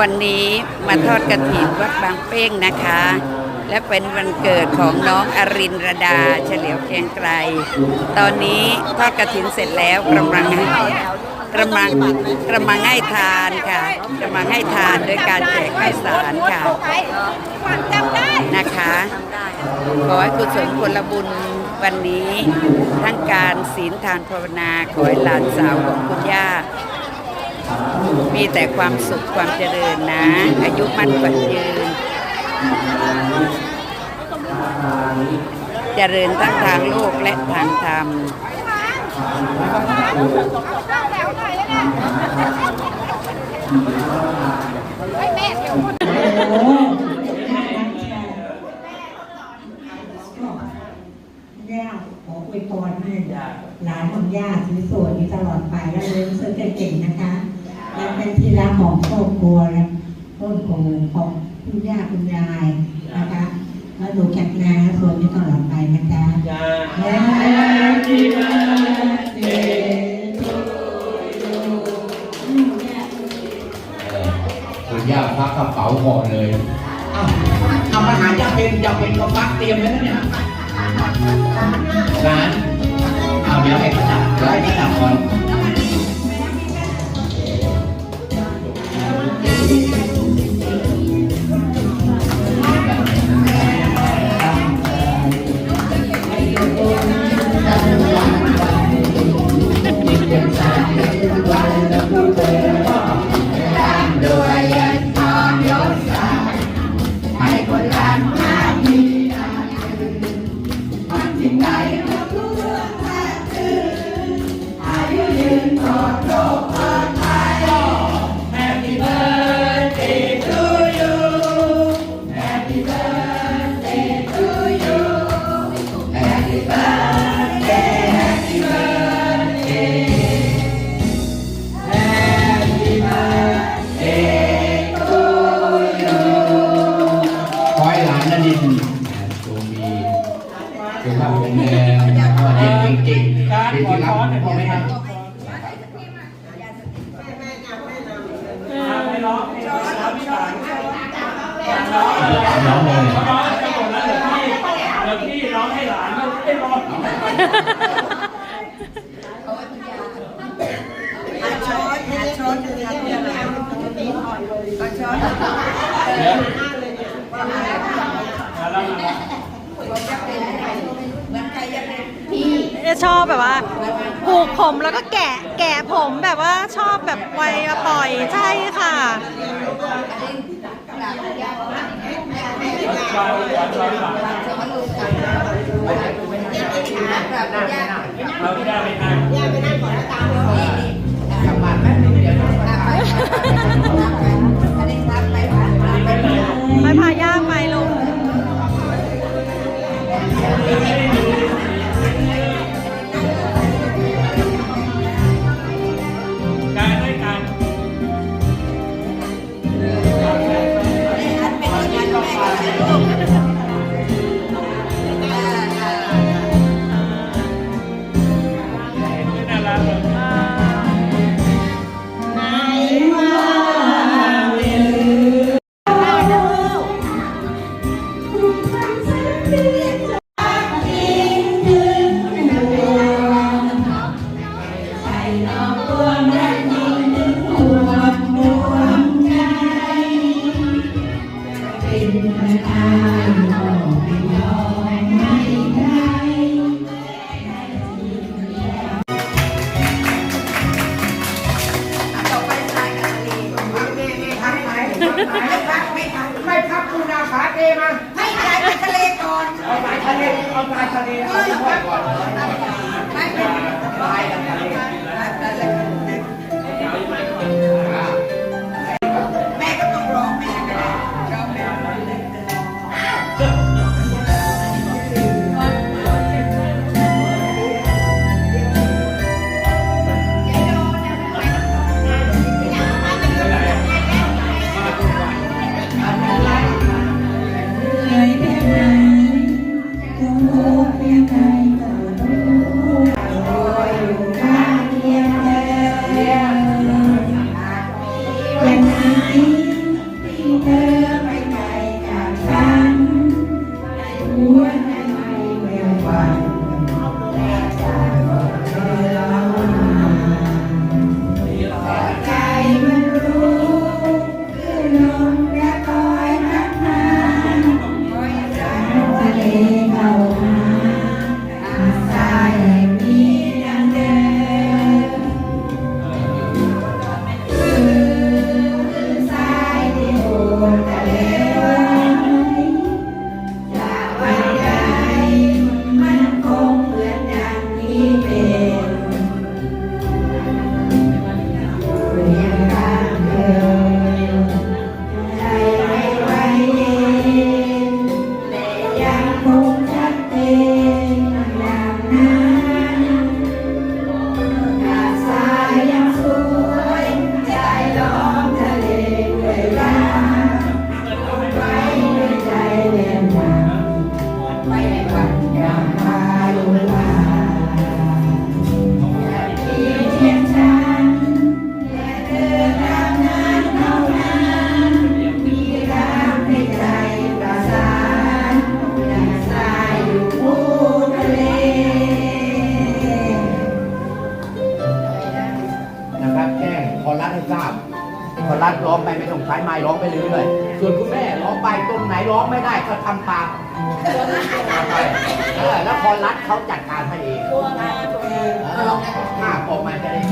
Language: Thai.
วันนี้มาทอดกระถินวัดบางเป้งนะคะ และเป็นวันเกิดของน้องอรินรดาเฉลียวเกียงไกรตอนนี้ทอดกระถินเสร็จแล้วกำลังให้กำลังกำลังให้ทานค่ะกำลังให้ทานโดยการแจกข้าวสารค่ะนะคะขอให้กุศลผลบุญวันนี้ทั้งการศีลทานภาวนาขอให้หลานสาวของคุณย่า มีแต่ความสุขความเจริญนะ อายุมั่นขวัญยืน เจริญทั้งทางโลกและทางธรรมแม่เดี๋ยวคนย่าขออวยพรให้หลานของย่าสวยๆอยู่ตลอดไปแล้วเรียนหนังสือเก่งๆนะคะ และเป็นที่รักของครอบครัวและต้นของของคุณย่าคุณยายนะคะแล้วหนูแข็งแรงและสวยอยู่ตลอดไปนะจ๊ะ Happy birthday to you คุณย่าพักกระเป๋าก่อนเลยเอาเอามาหาย่าเป็นย่าเป็นก็พักเตรียมไว้แล้วเนี่ยร้านเอาเดี๋ยวให้เขาจับเดี๋ยวให้เขาจับก่อน สุขภาพแข็งแรงเรียนเก่งๆเป็นที่รักของพ่อแม่น้องเลยเดี๋ยวพี่ร้องให้หลานมันไม่ร้อง จะชอบแบบว่า ผูกผมแล้วก็แกะแกะผมแบบว่าชอบแบบไวมาปล่อยใช่ค่ะเราไม่ได้ ร้องไปตรงไหนร้องไม่ได้ก็ทำปากไปเออแล้วคอรัสเขาจัดการให้เองเออภาพออกมาจะได้สวย